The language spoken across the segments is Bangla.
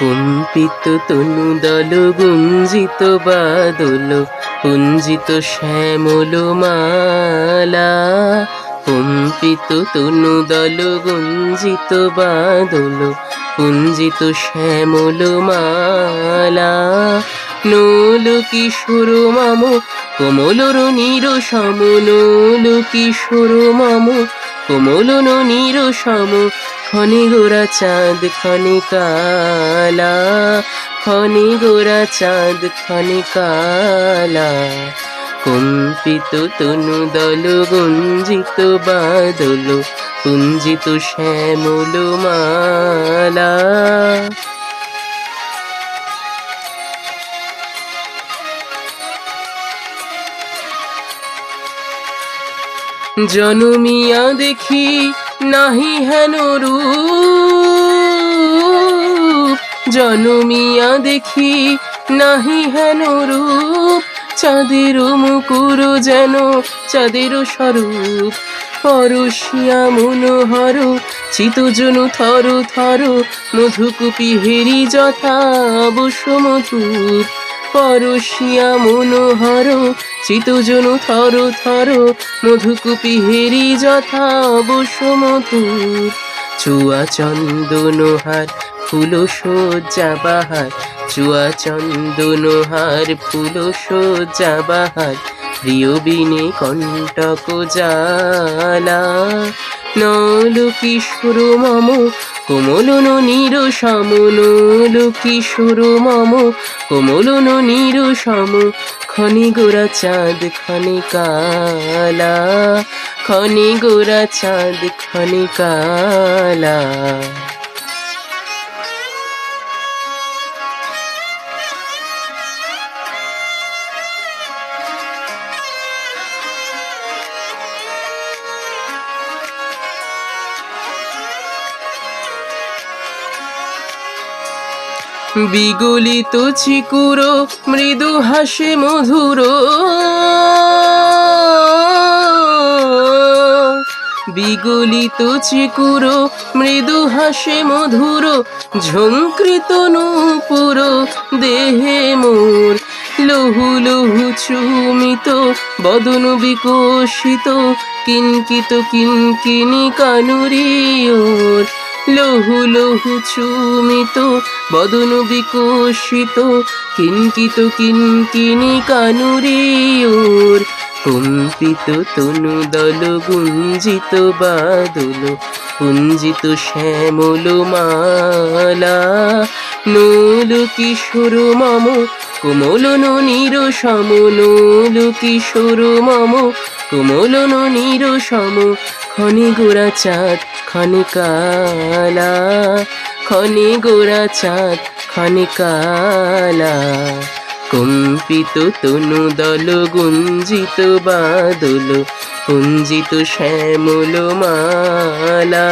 কম্পিত তনু দল গুঞ্জিত বাদল, পুঞ্জিত শ্যামল মালা। কম্পিত তনু দল গুঞ্জিত বাদল, পুঞ্জিত শ্যামল মালা। নোল কিশোর মাম কোমলর নীর সম। নোল কিশোর মাম কোমলন নীর সম। খনি গোরা চাঁদ, খনি কালা। খনি গোরা চাঁদ, খনি কালা। কম্পিত তনু দল, গুঞ্জিত বাদল, কুঞ্জিত শ্যামল মালা। জনমিয়া দেখি নাহি হেন রূপ জনমিয়া দেখি নাহি হেন রূপ চাঁদের মুকুর যেন, চাঁদের স্বরূপ। পরশিয়া মনোহর, চিতজনু থর থর, মধুকুপি হেরি যথা বস মধুর। পরশিয়া মনোহর, চিতজনু থর থর, মধুকুপি হেরি যথা বস মধুর। চুয়া চন্দনহার ফুল সজ্জা বাহার, চুয়া চন্দনহার ফুল সজ্জা বাহার, প্রিয় বিনে কণ্টক জালা। নল কিশোর মম কোমলন নিরু সম লুকি সুরু মম। কোমলনো নিরু সম খনি গোরা চাঁদ, খনি কালা। খনি গোরা চাঁদ, খনি কালা। বিগলিত চিকুর মৃদু হাসে মধুর। বিগলিত চিকুর মৃদু হাসে মধুর ঝঙ্কৃত নূপুর, দেহে মোর লহু লহু চুমিত, বদন বিকশিত, কিনকিত কিনকিনি কানুরিওর লহু লহু চুমিত বদন বিকশিত কিনকিত কিনকিনি কানুরিওর কম্পিত তনু দল গুঞ্জিত বাদল, কুঞ্জিত শ্যামল মালা। নোল কিশোর মম কোমলন নীর সম, নোল কিশোর মম কোমলন নীর সম, খনি গোরা চাঁদ, খনি কালা। খনি গোরা চাঁদ, খনি কালা। কম্পিত তনু দল, গুঞ্জিত বাদল কুঞ্জিত শ্যামল মালা।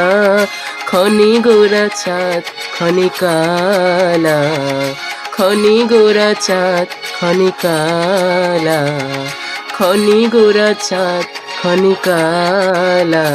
খনি গোরা চাঁদ, খনি কালা। খনি গোরা চাঁদ, খনি কালা। খনি গোরা চাঁদ, খনি কালা।